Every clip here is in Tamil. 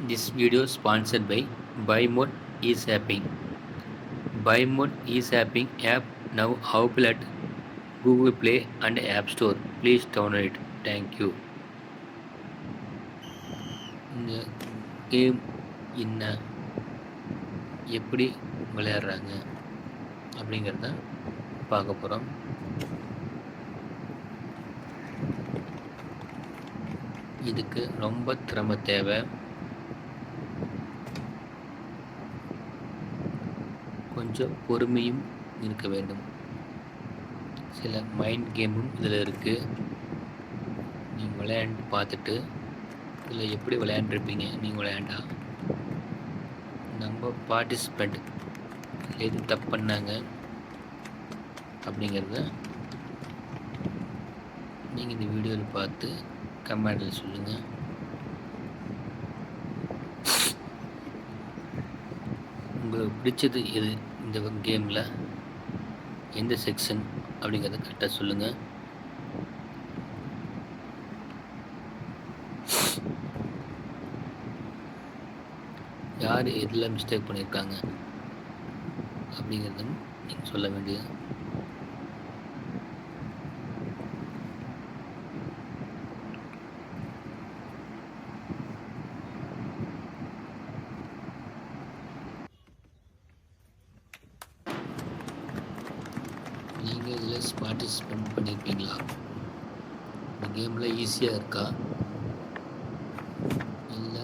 This video is sponsored by BuyMode eSapping. BuyMode eSapping app now available at Google Play and App Store. Please download it. Thank you. இந்த கேம் என்ன எப்படி விளையாடுறாங்க அப்படிங்கிறத பார்க்க போகிறோம் இதுக்கு ரொம்ப திறமை தேவை கொஞ்சம் பொறுமையும் இருக்க வேண்டும். சில மைண்ட் கேமும் இதில் இருக்குது நீங்கள் விளையாண்டு பார்த்துட்டு இதில் எப்படி விளையாண்டுருப்பீங்க நீங்கள் விளையாண்டா? நம்ம பார்ட்டிசிபெண்ட் எது தப்பு பண்ணாங்க அப்படிங்கிறத நீங்கள் இந்த வீடியோவில் பார்த்து கமெண்டில் சொல்லுங்கள் உங்களுக்கு பிடிச்சது எது? இந்த கேமில் எந்த செக்ஷன் அப்படிங்கிறத கரெக்டாக சொல்லுங்கள் யார் எதில் மிஸ்டேக் பண்ணியிருக்காங்க அப்படிங்கிறதும் நீங்கள் சொல்ல வேண்டியது. நீங்கள் இதில் பார்ட்டிசிபேட் பண்ணியிருப்பீங்களா இந்த கேமில் ஈஸியாக இருக்கா? இல்லை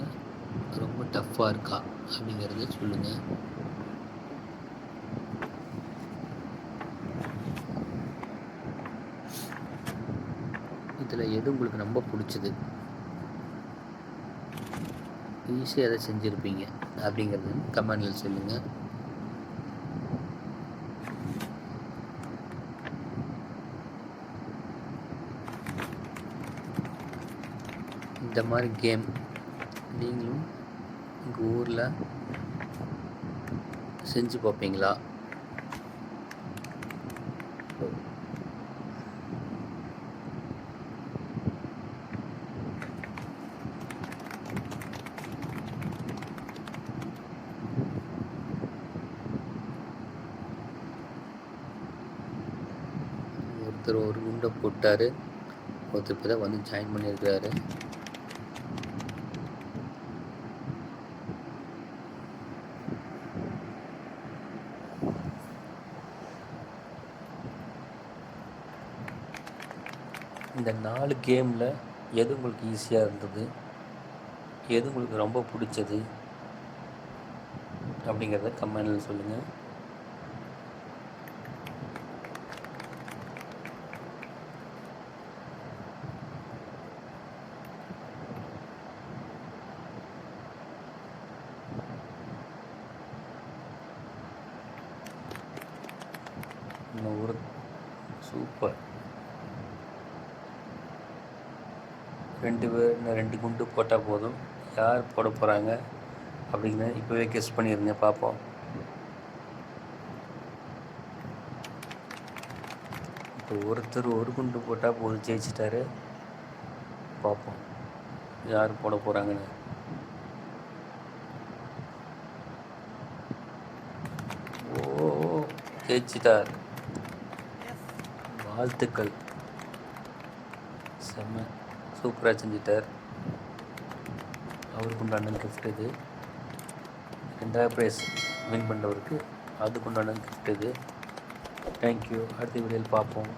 ரொம்ப டஃப்பாக இருக்கா? அப்படிங்கிறத சொல்லுங்கள் இதில் எது உங்களுக்கு ரொம்ப பிடிச்சது? ஈஸியாக எதை செஞ்சுருப்பீங்க? அப்படிங்கிறது கமெண்டில் சொல்லுங்கள் இந்த மாதிரி கேம் நீங்களும் எங்கள் ஊரில் செஞ்சு பார்ப்பீங்களா? ஒருத்தர் ஒரு குண்டை போட்டார். ஒருத்தர் இப்போ தான் வந்து ஜாயின் பண்ணியிருக்கிறாரு. இந்த நாலு கேமில் எது உங்களுக்கு ஈஸியாக இருந்தது? எது உங்களுக்கு ரொம்ப பிடிச்சது? அப்படிங்கிறத கமெண்டில் சொல்லுங்கள் சூப்பர். ரெண்டு பேர் ரெண்டு குண்டு போட்டால் போதும். யார் போட போகிறாங்க அப்படிங்கிற இப்போவே கெஸ் பண்ணிடுங்க பார்ப்போம். இப்போ ஒருத்தர் ஒரு குண்டு போட்டால் போதும் ஜெயிச்சிட்டாரு. பார்ப்போம். யார் போட போகிறாங்கன்னு ஓ ஜெயிச்சிட்டார். வாழ்த்துக்கள். செம்ம. சூப்பராக செஞ்சிட்டார். அவருக்கு உண்டான கிஃப்ட் இது. ரெண்டாவது ப்ரைஸ் வின் பண்ணவருக்கு அதுக்கு உண்டான கிஃப்ட் இது. தேங்க்யூ அடுத்த வீடியோவில் பார்ப்போம்.